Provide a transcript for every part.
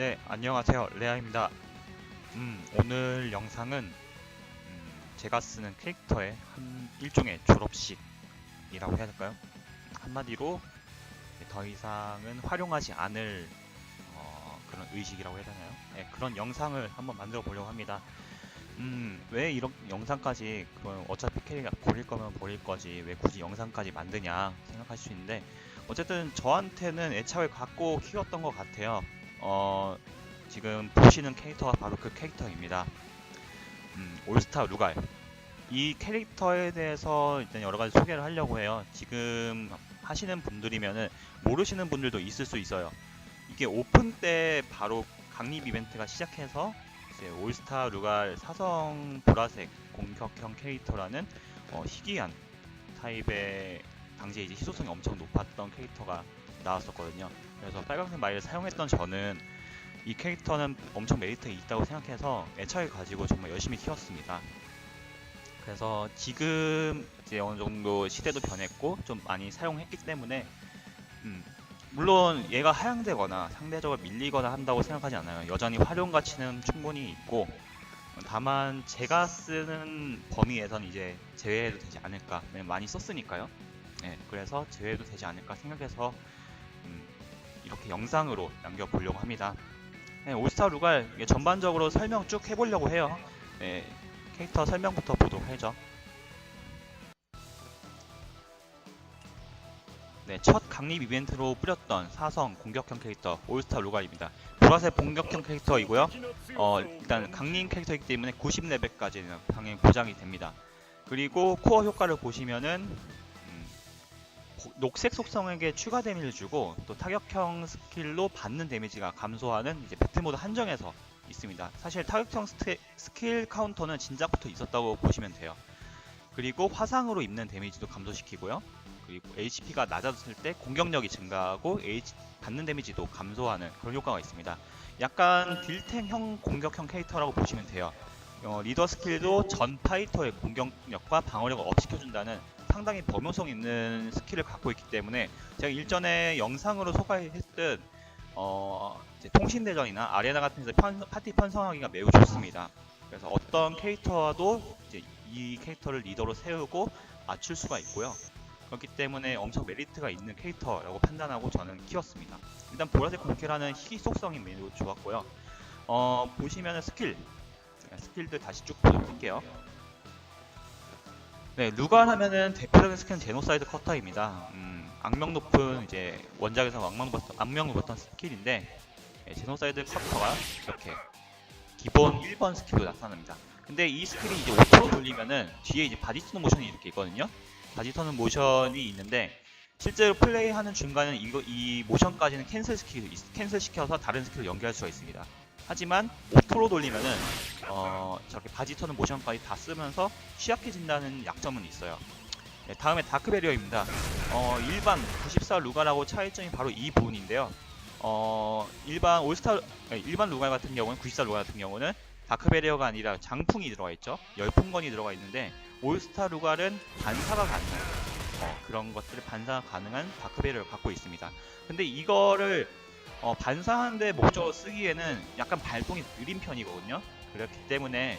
네, 안녕하세요. 레아입니다. 음, 오늘 영상은 음, 제가 쓰는 캐릭터의 한 일종의 졸업식이라고 해야 될까요? 한마디로 더 이상은 활용하지 않을 어, 그런 의식이라고 해야 되나요? 네, 그런 영상을 한번 만들어 보려고 합니다. 음, 왜 이런 영상까지 그럼 어차피 캐릭터 버릴 거면 버릴 거지 왜 굳이 영상까지 만드냐 생각하실 수 있는데 어쨌든 저한테는 애착을 갖고 키웠던 것 같아요. 어, 지금 보시는 캐릭터가 바로 그 캐릭터입니다. 음, 올스타 루갈. 이 캐릭터에 대해서 일단 여러 가지 소개를 하려고 해요. 지금 하시는 분들이면은 모르시는 분들도 있을 수 있어요. 이게 오픈 때 바로 강립 이벤트가 시작해서 이제 올스타 루갈 사성 보라색 공격형 캐릭터라는 어, 희귀한 타입의 당시에 이제 희소성이 엄청 높았던 캐릭터가 나왔었거든요. 그래서 빨간색 마일을 사용했던 저는 이 캐릭터는 엄청 메리트가 있다고 생각해서 애착을 가지고 정말 열심히 키웠습니다. 그래서 지금 이제 어느 정도 시대도 변했고 좀 많이 사용했기 때문에 음, 물론 얘가 하향되거나 상대적으로 밀리거나 한다고 생각하지 않아요. 여전히 활용 가치는 충분히 있고 다만 제가 쓰는 범위에선 이제 제외해도 되지 않을까. 많이 썼으니까요. 네, 그래서 제외도 되지 않을까 생각해서 음, 이렇게 영상으로 남겨보려고 합니다. 네, 올스타 루갈 전반적으로 설명 쭉 해보려고 해요. 네, 캐릭터 설명부터 보도록 하죠. 네, 첫 강립 이벤트로 뿌렸던 사성 공격형 캐릭터 올스타 루갈입니다. 보라색 공격형 캐릭터이고요. 어, 일단 강림 캐릭터이기 때문에 90레벨까지는 당연히 보장이 됩니다. 그리고 코어 효과를 보시면은 녹색 속성에게 추가 데미지를 주고 또 타격형 스킬로 받는 데미지가 감소하는 이제 배틀모드 한정에서 있습니다. 사실 타격형 스테- 스킬 카운터는 진작부터 있었다고 보시면 돼요. 그리고 화상으로 입는 데미지도 감소시키고요. 그리고 HP가 낮아졌을 때 공격력이 증가하고 H 받는 데미지도 감소하는 그런 효과가 있습니다. 약간 딜탱형 공격형 캐릭터라고 보시면 돼요. 어, 리더 스킬도 전 파이터의 공격력과 방어력을 업시켜준다는 상당히 범용성 있는 스킬을 갖고 있기 때문에 제가 일전에 영상으로 소개했듯 어, 통신대전이나 아레나 같은 데서 편- 파티 편성하기가 매우 좋습니다. 그래서 어떤 캐릭터와도 이 캐릭터를 리더로 세우고 맞출 수가 있고요. 그렇기 때문에 엄청 메리트가 있는 캐릭터라고 판단하고 저는 키웠습니다. 일단 보라색 공캐라는 희귀 속성이 매우 좋았고요. 어, 보시면은 스킬, 네, 스킬들 다시 쭉 보여드릴게요. 네, 루갈 하면은 대표적인 스킬은 제노사이드 커터입니다. 음, 악명 높은 이제 원작에서 악명 높았던, 악명 높았던 스킬인데 네, 제노사이드 커터가 이렇게 기본 1번 스킬로 나타납니다. 근데 이 스킬이 이제 5% 돌리면은 뒤에 이제 바디 트는 모션이 이렇게 있거든요. 바디 터는 모션이 있는데 실제로 플레이하는 중간에 이거 이 모션까지는 캔슬 시키 캔슬 시켜서 다른 스킬을 연결할 수가 있습니다. 하지만 오토로 돌리면은 어 저렇게 바지 터는 모션까지 다 쓰면서 취약해진다는 약점은 있어요. 네, 다음에 다크 베리어입니다. 어 일반 94 루가라고 차이점이 바로 이 부분인데요. 어 일반 올스타 아니, 일반 루가 같은 경우는 94 루가 같은 경우는 다크 베리어가 아니라 장풍이 들어가 있죠. 열풍건이 들어가 있는데 올스타 루갈은 반사가 가능한 어, 그런 것들을 반사가 가능한 다크베리어를 갖고 있습니다. 근데 이거를 어, 반사하는데 목적으로 쓰기에는 약간 발동이 느린 편이거든요. 그렇기 때문에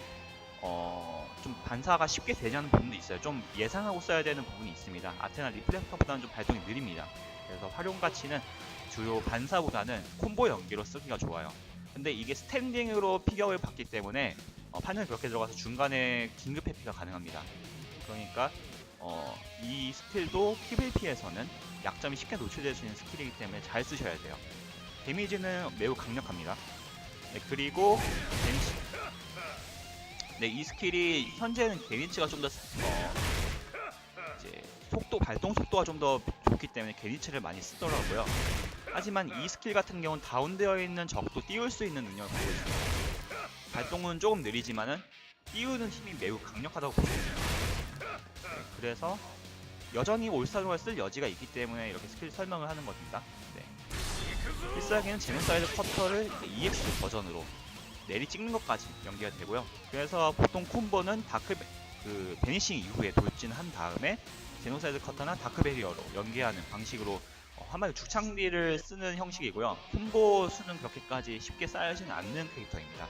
어, 좀 반사가 쉽게 되지 않는 부분도 있어요. 좀 예상하고 써야 되는 부분이 있습니다. 아테나 리플렉터보다는 좀 발동이 느립니다. 그래서 활용 가치는 주로 반사보다는 콤보 연기로 쓰기가 좋아요. 근데 이게 스탠딩으로 피격을 받기 때문에 어, 판정이 그렇게 들어가서 중간에 긴급 회피가 가능합니다. 그러니까 어, 이 스킬도 PVP에서는 약점이 쉽게 노출될 수 있는 스킬이기 때문에 잘 쓰셔야 돼요. 데미지는 매우 강력합니다. 네, 그리고 데미지. 네, 이 스킬이 현재는 게니치가 좀더 어, 이제 속도 발동 속도가 좀 더 좋기 때문에 게니치를 많이 쓰더라고요. 하지만 이 스킬 같은 경우는 다운되어 있는 적도 띄울 수 있는 능력을 갖고 있습니다. 발동은 조금 느리지만은 띄우는 힘이 매우 강력하다고 보시면 돼요. 네, 그래서 여전히 올스타로가 쓸 여지가 있기 때문에 이렇게 스킬 설명을 하는 겁니다. 네. 필살기는 제노사이드 커터를 EX 버전으로 내리 찍는 것까지 연계가 되고요. 그래서 보통 콤보는 다크 베- 그 베니싱 이후에 돌진한 다음에 제노사이드 커터나 다크 베리어로 연계하는 방식으로 어, 한마디로 죽창비를 쓰는 형식이고요. 콤보 수는 그렇게까지 쉽게 쌓이지는 않는 캐릭터입니다.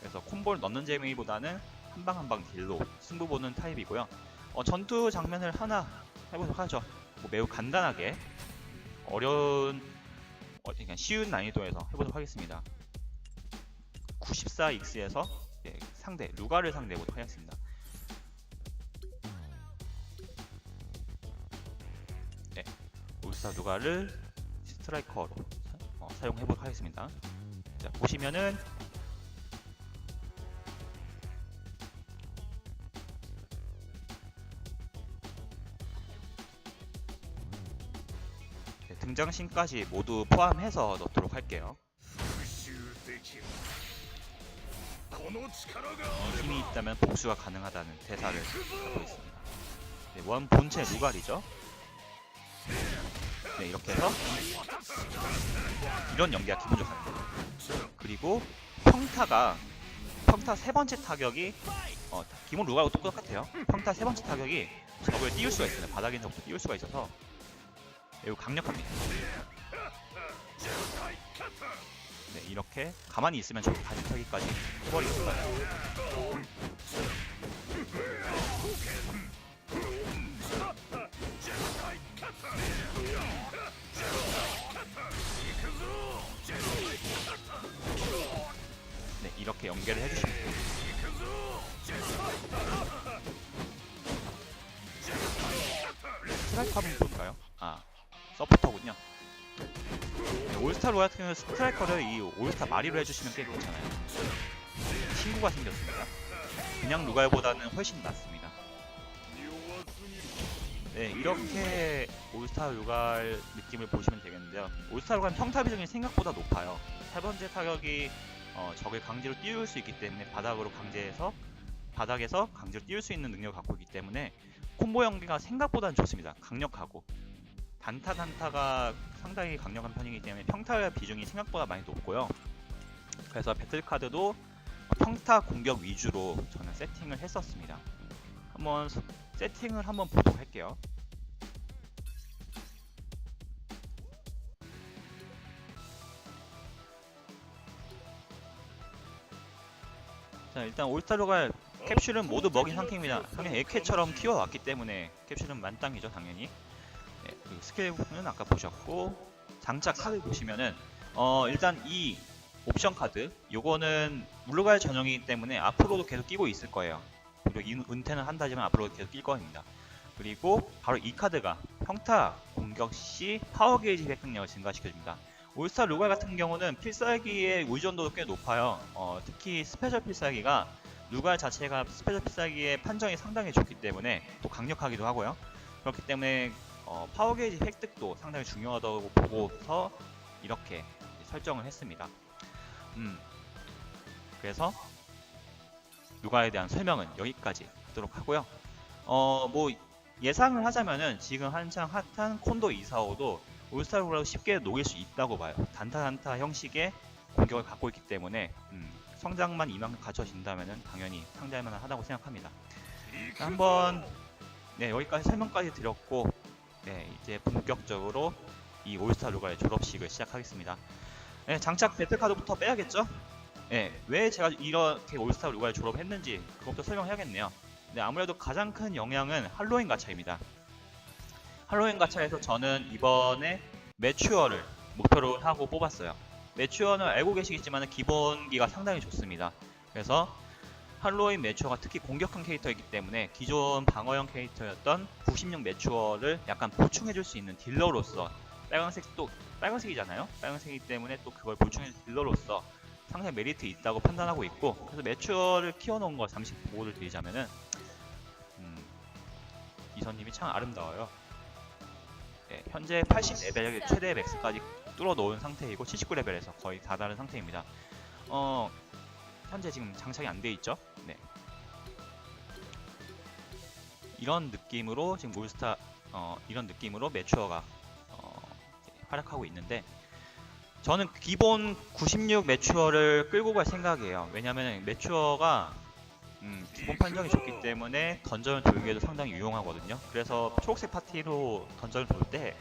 그래서 콤보를 넣는 재미보다는 한 방 한방 딜로 승부 보는 타입이고요. 어, 전투 장면을 하나 해보도록 하죠. 뭐 매우 간단하게 어려운 어, 그러니까 쉬운 난이도에서 해보도록 하겠습니다. 94x에서 예, 상대 루가를 상대 해 보도록 하겠습니다. 네, 울사 루가를 스트라이커로 사, 어, 사용해 보도록 하겠습니다. 자, 보시면은 등장신까지 모두 포함해서 넣도록 할게요. 힘이 있다면 복수가 가능하다는 대사를 하고 있습니다. 네, 원 본체 루갈이죠. 네, 이렇게 해서 이런 연기가 기분 좋습니다. 그리고 평타가 평타 세 번째 타격이 어, 기본 루갈하고 똑같아요. 평타 세 번째 타격이 적을 띄울 수가 있어요. 바닥인 적도 띄울 수가 있어서 매우 강력합니다. 네, 이렇게 가만히 있으면 적 다시 타기까지 해버리겠습니다. 네, 이렇게 연결을 해주시면. 스트라이커 한번 볼까요? 올스타 로얄 같은 경우는 스트라이커를 이 올스타 마리로 해주시면 꽤 괜찮아요. 친구가 생겼습니다. 그냥 루갈보다는 훨씬 낫습니다. 네, 이렇게 올스타 루갈 느낌을 보시면 되겠는데요. 올스타 루갈 평타 비중이 생각보다 높아요. 세 번째 타격이 어, 적을 강제로 띄울 수 있기 때문에 바닥으로 강제해서 바닥에서 강제로 띄울 수 있는 능력을 갖고 있기 때문에 콤보 연기가 생각보다는 좋습니다. 강력하고 단타 단타가 상당히 강력한 편이기 때문에 평타 비중이 생각보다 많이 높고요. 그래서 배틀 카드도 평타 공격 위주로 저는 세팅을 했었습니다. 한번 서- 세팅을 한번 보도록 할게요. 자 일단 올스타로갈 캡슐은 모두 먹인 상태입니다. 당연히 에케처럼 키워왔기 때문에 캡슐은 만땅이죠 당연히. 네, 그리고 스킬은 아까 보셨고 장착 카드 보시면은 어 일단 이 옵션 카드 요거는 물러갈 전용이기 때문에 앞으로도 계속 끼고 있을 거예요. 그리고 이 은퇴는 한다지만 앞으로 계속 낄 겁니다. 그리고 바로 이 카드가 평타 공격 시 파워 게이지 획득력을 증가시켜줍니다. 올스타 루갈 같은 경우는 필살기의 의존도도 꽤 높아요. 어, 특히 스페셜 필살기가 루갈 자체가 스페셜 필살기의 판정이 상당히 좋기 때문에 또 강력하기도 하고요. 그렇기 때문에 어, 파워 게이지 획득도 상당히 중요하다고 보고서 이렇게 설정을 했습니다. 음, 그래서 루가에 대한 설명은 여기까지 하도록 하고요. 어, 뭐 예상을 하자면은 지금 한창 핫한 콘도 245도 올스타로라고 쉽게 녹일 수 있다고 봐요. 단타 단타 형식의 공격을 갖고 있기 때문에 음, 성장만 이만큼 갖춰진다면은 당연히 상대할 만한 하다고 생각합니다. 자, 한번 네 여기까지 설명까지 드렸고 네 이제 본격적으로 이 올스타 루가의 졸업식을 시작하겠습니다. 네, 장착 배틀카드부터 빼야겠죠? 네, 왜 제가 이렇게 올스타 루가를 졸업했는지 그것부터 설명해야겠네요. 네, 아무래도 가장 큰 영향은 할로윈 가차입니다. 할로윈 가차에서 저는 이번에 매추어를 목표로 하고 뽑았어요. 매추어는 알고 계시겠지만 기본기가 상당히 좋습니다. 그래서 할로윈 매추어가 특히 공격형 캐릭터이기 때문에 기존 방어형 캐릭터였던 96 매추어를 약간 보충해줄 수 있는 딜러로서 빨간색 또 빨간색이잖아요. 빨간색이기 때문에 또 그걸 보충해줄 딜러로서 상당히 메리트 있다고 판단하고 있고 그래서 매추어를 키워놓은 거 잠시 보고를 드리자면은 음, 이선님이 참 아름다워요. 네, 현재 80레벨 최대 맥스까지 뚫어 놓은 상태이고 79레벨에서 거의 다다른 상태입니다. 어, 현재 지금 장착이 안 돼 있죠? 이런 느낌으로 지금 몰스타 어, 이런 느낌으로 매추어가 어, 활약하고 있는데 저는 기본 96 매추어를 끌고 갈 생각이에요. 왜냐하면 매추어가 음, 기본 판정이 좋기 때문에 던전을 돌기에도 상당히 유용하거든요. 그래서 초록색 파티로 던전을 돌 때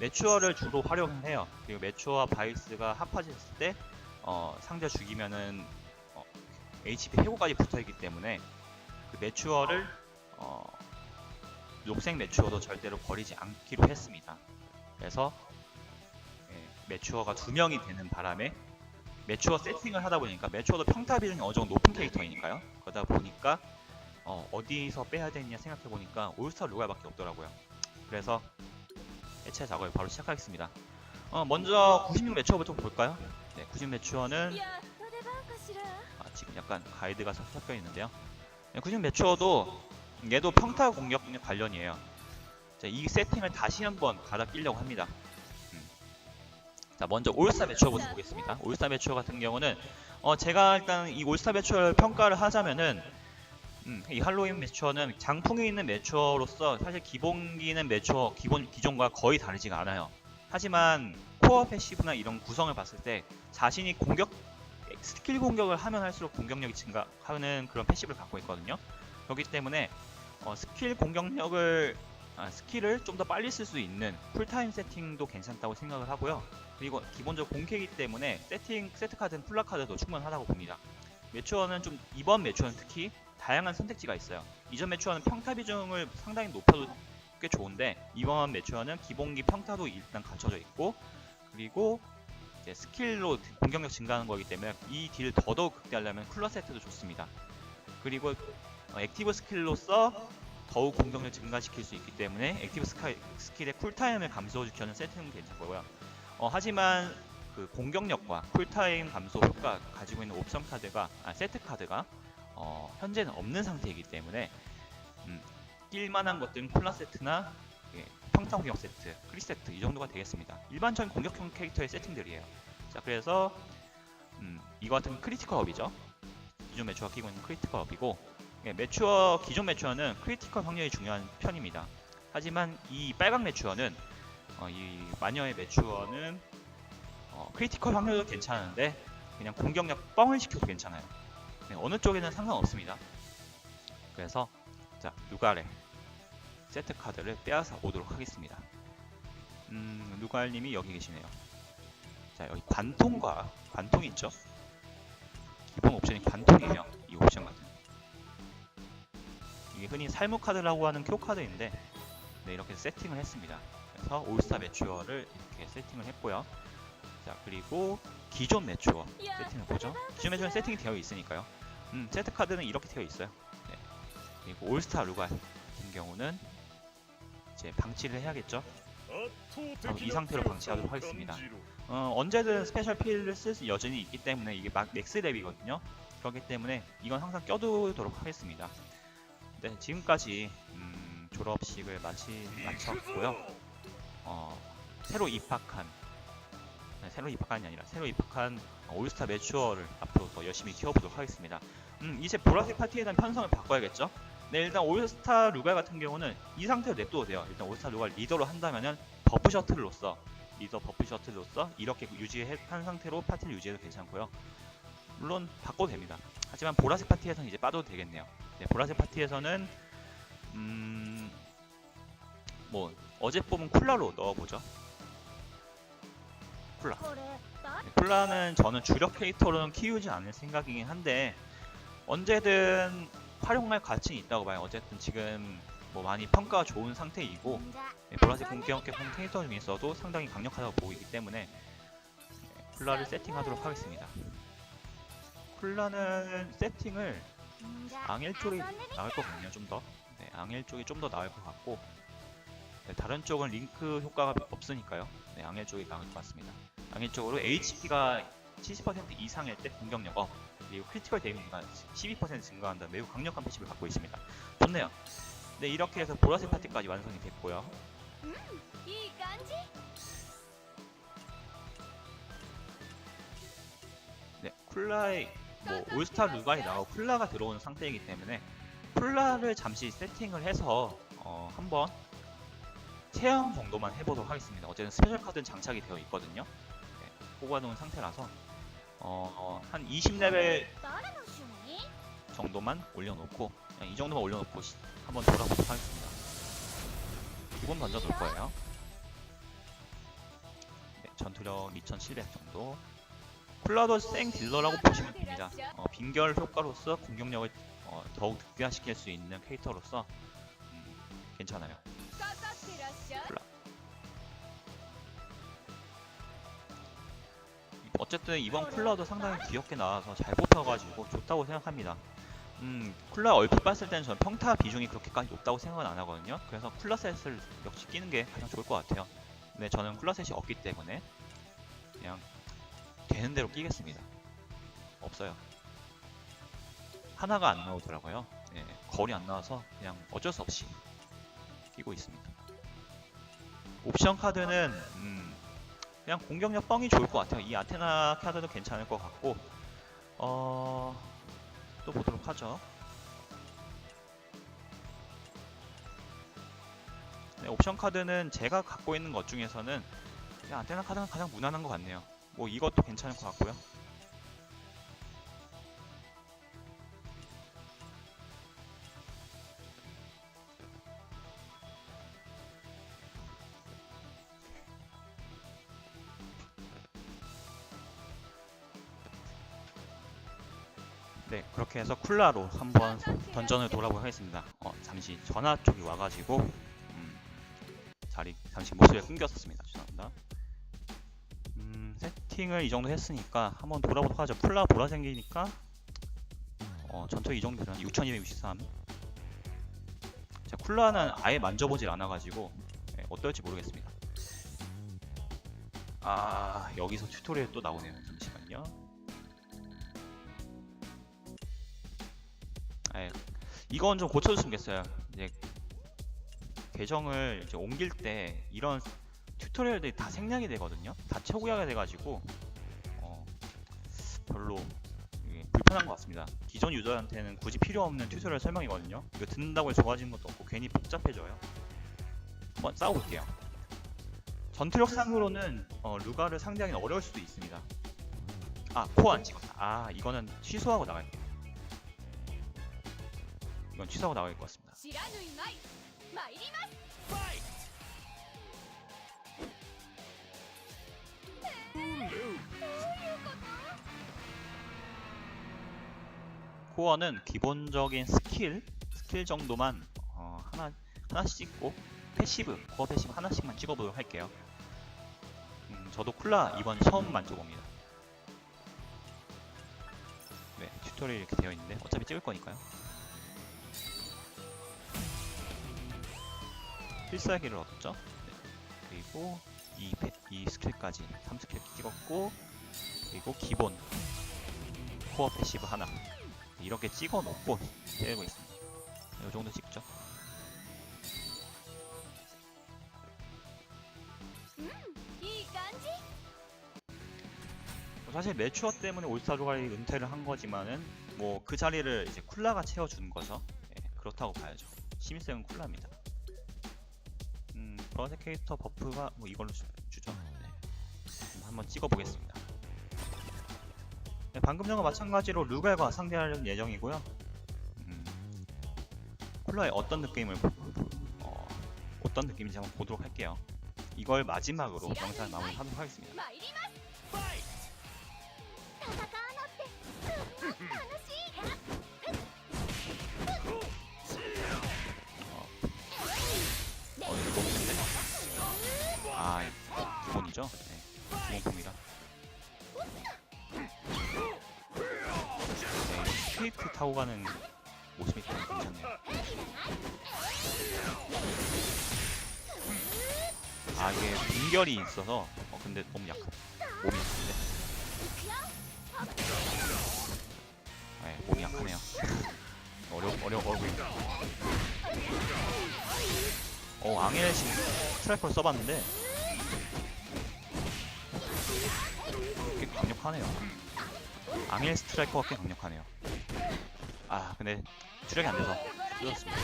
매추어를 주로 활용을 해요. 그리고 매추어와 바이스가 합하졌을 때 어, 상대 죽이면은 어, HP 회고까지 붙어있기 때문에 그 매추어를 어, 녹색 매추어도 절대로 버리지 않기로 했습니다. 그래서 예, 매추어가 두 명이 되는 바람에 매추어 세팅을 하다 보니까 매추어도 평타 비중이 어느 정도 높은 캐릭터이니까요. 그러다 보니까 어, 디서 빼야 되느냐 생각해 보니까 올스타 로갈밖에 없더라고요. 그래서 해체 작업을 바로 시작하겠습니다. 어, 먼저 96 매추어부터 볼까요? 네, 96 매추어는 아, 지금 약간 가이드가 섞여 있는데요. 96 매추어도 얘도 평타 공격 관련이에요. 자, 이 세팅을 다시 한번 갈아 끼려고 합니다. 음. 자, 먼저 올스타 매추어부터 보겠습니다. 올스타 매추어 같은 경우는 어, 제가 일단 이 올스타 매추어를 평가를 하자면은 음, 이 할로윈 매추어는 장풍이 있는 매추어로서 사실 기본기는 매추어 기본 기존과 거의 다르지가 않아요. 하지만 코어 패시브나 이런 구성을 봤을 때 자신이 공격 스킬 공격을 하면 할수록 공격력이 증가하는 그런 패시브를 갖고 있거든요. 그렇기 때문에 어, 스킬 공격력을 아, 스킬을 좀 더 빨리 쓸 수 있는 풀타임 세팅도 괜찮다고 생각을 하고요. 그리고 기본적으로 공캐이기 때문에 세팅 세트 카드는 풀라 카드도 충분하다고 봅니다. 매추어는 좀 이번 매추어는 특히 다양한 선택지가 있어요. 이전 매추어는 평타 비중을 상당히 높여도 꽤 좋은데 이번 매추어는 기본기 평타도 일단 갖춰져 있고 그리고 스킬로 공격력 증가하는 거기 때문에 이 딜을 더더욱 극대화하려면 쿨러 세트도 좋습니다. 그리고 어, 액티브 스킬로서 더욱 공격력 증가시킬 수 있기 때문에 액티브 스킬의 쿨타임을 감소시켜는 세트는 괜찮고요. 어, 하지만 그 공격력과 쿨타임 감소 효과 가지고 있는 옵션 카드가 아, 세트 카드가 어, 현재는 없는 상태이기 때문에 음, 낄만한 것들은 쿨라 세트나 예, 평타 공격 세트, 크리 세트 이 정도가 되겠습니다. 일반적인 공격형 캐릭터의 세팅들이에요. 자 그래서 음, 이거 같은 크리티컬 업이죠. 기존 매추어가 끼고 있는 크리티컬 업이고 예, 매추어 기존 매추어는 크리티컬 확률이 중요한 편입니다. 하지만 이 빨강 매추어는 어, 이 마녀의 매추어는 어, 크리티컬 확률도 괜찮은데 그냥 공격력 뻥을 시켜도 괜찮아요. 네, 어느 쪽에는 상관없습니다. 그래서 자 누가레 세트 카드를 빼앗아 오도록 하겠습니다. 음, 누갈님이 여기 계시네요. 자 여기 관통과 관통 있죠? 기본 옵션이 관통이에요. 이 옵션 같은. 이게 흔히 살무 카드라고 하는 쿄 카드인데 네, 이렇게 세팅을 했습니다. 그래서 올스타 매추어를 이렇게 세팅을 했고요. 자 그리고 기존 매추어 세팅을 보죠. 기존 매추어는 세팅이 되어 있으니까요. 음, 세트 카드는 이렇게 되어 있어요. 네. 그리고 올스타 루가 같은 경우는 이제 방치를 해야겠죠. 아, 이 상태로 방치하도록 하겠습니다. 어, 언제든 스페셜 필을 쓸 여전히 있기 때문에 이게 막 넥스 랩이거든요. 그렇기 때문에 이건 항상 껴두도록 하겠습니다. 네, 지금까지 음, 졸업식을 마치 마쳤고요. 어, 새로 입학한 네, 새로 입학한이 아니라 새로 입학한 어, 올스타 매추어를 앞으로 더 열심히 키워보도록 하겠습니다. 음, 이제 보라색 파티에 대한 편성을 바꿔야겠죠? 네, 일단 올스타 루갈 같은 경우는 이 상태로 냅둬도 돼요. 일단 올스타 루갈 리더로 한다면은 버프 셔틀로서 리더 버프 셔틀로서 이렇게 유지한 상태로 파티를 유지해도 괜찮고요. 물론 바꿔도 됩니다. 하지만 보라색 파티에서는 이제 빠져도 되겠네요. 네, 보라색 파티에서는 음, 뭐 어제 뽑은 쿨라로 넣어보죠. 쿨라. 쿨라는 네, 저는 주력 캐릭터로는 키우지 않을 생각이긴 한데 언제든 활용할 가치는 있다고 봐요. 어쨌든 지금 뭐 많이 평가 좋은 상태이고 네, 보라색 공격형 캐릭터 중에서도 상당히 강력하다고 보이기 때문에 네, 쿨라를 세팅하도록 하겠습니다. 쿨라는 세팅을 앙일 쪽이 나을 것 같네요 좀 더. 네, 앙일 쪽이 좀 더 나을 것 같고 네, 다른 쪽은 링크 효과가 없으니까요. 네, 앙일 쪽이 나을 것 같습니다. 앙일 쪽으로 HP가 70% 이상일 때 공격력 업 그리고 크리티컬 데미지가 12% 증가한다 매우 강력한 패시브를 갖고 있습니다. 좋네요. 네 이렇게 해서 보라색 파티까지 완성이 됐고요. 네 쿨라이 뭐 올스타 루간이 나오고 쿨라가 들어오는 상태이기 때문에 쿨라를 잠시 세팅을 해서 어, 한번 체험 정도만 해보도록 하겠습니다. 어쨌든 스페셜 카드는 장착이 되어 있거든요. 네, 뽑아놓은 상태라서 어, 어 한 20레벨 정도만 올려놓고 그냥 이 정도만 올려놓고 한번 돌아보도록 하겠습니다. 두 번 던져놓을 거예요. 네, 전투력 2700 정도 플라더 생 딜러라고 보시면 됩니다. 어, 빙결 효과로서 공격력을 어, 더욱 극대화시킬 수 있는 캐릭터로서 음, 괜찮아요. 플라. 어쨌든 이번 쿨라도 상당히 귀엽게 나와서 잘 뽑혀가지고 좋다고 생각합니다. 음, 쿨라 얼핏 봤을 때는 전 평타 비중이 그렇게까지 높다고 생각은 안 하거든요. 그래서 쿨라셋을 역시 끼는 게 가장 좋을 것 같아요. 근데 저는 쿨라셋이 없기 때문에 그냥 되는 대로 끼겠습니다. 없어요. 하나가 안 나오더라고요. 예, 거리 안 나와서 그냥 어쩔 수 없이 끼고 있습니다. 옵션 카드는 음, 그냥 공격력 뻥이 좋을 것 같아요. 이 아테나 카드도 괜찮을 것 같고 어... 또 보도록 하죠. 네, 옵션 카드는 제가 갖고 있는 것 중에서는 아테나 카드가 가장 무난한 것 같네요. 뭐 이것도 괜찮을 것 같고요. 네, 그렇게 해서 쿨라로 한번 던전을 돌아보도록 하겠습니다. 어, 잠시 전화 쪽이 와가지고 음, 자리 잠시 목소리가 끊겼었습니다. 죄송합니다. 음, 세팅을 이 정도 했으니까 한번 돌아보도록 하죠. 쿨라 보라 생기니까 어, 전투 이 정도 되면 6263. 자, 쿨라는 아예 만져보질 않아가지고 네, 어떨지 모르겠습니다. 아 여기서 튜토리얼 또 나오네요. 잠시만요. 예, 이건 좀 고쳐줬으면 좋겠어요. 이제 계정을 이제 옮길 때 이런 튜토리얼들이 다 생략이 되거든요. 다 채우게 돼가지고 어, 별로 이게 불편한 것 같습니다. 기존 유저한테는 굳이 필요 없는 튜토리얼 설명이거든요. 이거 듣는다고 해서 좋아지는 것도 없고 괜히 복잡해져요. 한번 싸워볼게요. 전투력 상으로는 어, 루가를 상대하기는 어려울 수도 있습니다. 아 코어 안 찍었다. 아 이거는 취소하고 나갈게요. 이건 취소하고 나갈 것 같습니다. 코어는 기본적인 스킬, 스킬 정도만 어, 하나 하나씩 찍고 패시브, 코어 패시브 하나씩만 찍어보도록 할게요. 음, 저도 쿨라 이번 처음 만져봅니다. 네, 튜토리얼 이렇게 되어 있는데 어차피 찍을 거니까요. 필살기를 얻었죠. 네. 그리고 이, 패- 이 스킬까지 3스킬 찍었고 그리고 기본 코어 패시브 하나 이렇게 찍어 놓고 때리고 있습니다. 이 정도 찍죠. 음, 뭐 사실 매추어 때문에 올스타 조가리 은퇴를 한 거지만은 뭐 그 자리를 이제 쿨라가 채워준 거죠. 예, 그렇다고 봐야죠. 시민생은 쿨라입니다. 음, 브라세 캐릭터 버프가 뭐 이걸로 주죠. 네. 한번 찍어보겠습니다. 네, 방금 전과 마찬가지로 루갈과 상대할 예정이고요. 음, 쿨라의 어떤 느낌을 보- 보- 어, 어떤 느낌인지 한번 보도록 할게요. 이걸 마지막으로 영상 마무리하도록 하겠습니다. 参ります戦うのってうん楽しい 어, 이거 높은데? 아, 이거 기본이죠? 네, 기본품이라. 스케이트 타고 가는 모습이 좀 괜찮네요. 아, 이게 빙결이 있어서, 어, 근데 너무 약하, 몸이 약한데? 네, 몸이 약하네요. 어려, 어려, 어려 보인다. 어, 앙헬신 스트라이커를 써봤는데 꽤 강력하네요. 앙헬 스트라이커가 꽤 강력하네요. 아 근데 주력이 안 돼서 늦었습니다.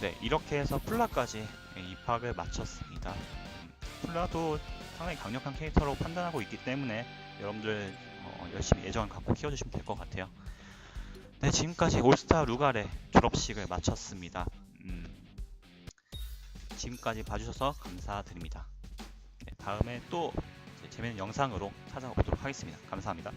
네 이렇게 해서 플라까지 입학을 마쳤습니다. 플라도 상당히 강력한 캐릭터로 판단하고 있기 때문에 여러분들 어, 열심히 애정을 갖고 키워주시면 될 것 같아요. 네, 지금까지 올스타 루가레 졸업식을 마쳤습니다. 음, 지금까지 봐주셔서 감사드립니다. 네, 다음에 또 재밌는 영상으로 찾아오도록 하겠습니다. 감사합니다.